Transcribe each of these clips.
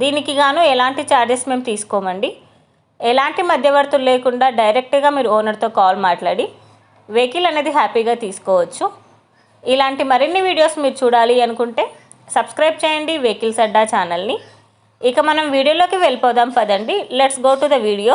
దీనికి గాను ఎలాంటి ఛార్జెస్ మేము తీసుకోమండి. ఎలాంటి మధ్యవర్తులు లేకుండా డైరెక్ట్గా మీరు ఓనర్తో కాల్ మాట్లాడి వెహికల్ అనేది హ్యాపీగా తీసుకోవచ్చు. ఇలాంటి మరిన్ని వీడియోస్ మీరు చూడాలి అనుకుంటే సబ్స్క్రైబ్ చేయండి వెహికల్స్ అడ్డా ఛానల్ని ఇక మనం వీడియోలోకి వెళ్ళిపోదాం పదండి. Let's go to the video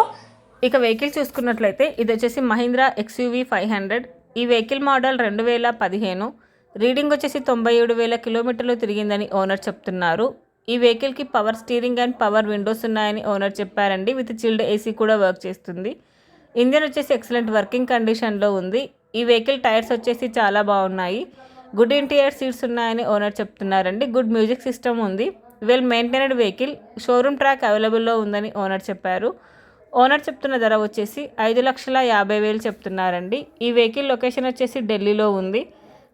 ఇక వెహికల్ చూసుకున్నట్లయితే ఇది వచ్చేసి మహీంద్రా ఎక్స్యూవీ ఫైవ్ హండ్రెడ్. ఈ వెహికల్ మోడల్ రెండు వేల పదిహేను. రీడింగ్ వచ్చేసి తొంభై ఏడు వేల కిలోమీటర్లు తిరిగిందని ఓనర్ చెప్తున్నారు. ఈ వెహికల్కి power steering and power windows ఉన్నాయని ఓనర్ చెప్పారండి. విత్ చిల్డ్ ఏసీ కూడా వర్క్ చేస్తుంది. ఇంజన్ వచ్చేసి ఎక్సలెంట్ వర్కింగ్ కండిషన్లో ఉంది. ఈ వెహికల్ టైర్స్ వచ్చేసి చాలా బాగున్నాయి. గుడ్ ఇంటీరియర్ సీట్స్ ఉన్నాయని ఓనర్ చెప్తున్నారండి. గుడ్ మ్యూజిక్ సిస్టమ్ ఉంది. Well maintained vehicle showroom track అవైలబుల్లో ఉందని ఓనర్ చెప్పారు. ఓనర్ చెప్తున్న ధర వచ్చేసి ఐదు లక్షల యాభై వేలు చెప్తున్నారండి. ఈ వెహికల్ లొకేషన్ వచ్చేసి ఢిల్లీలో ఉంది.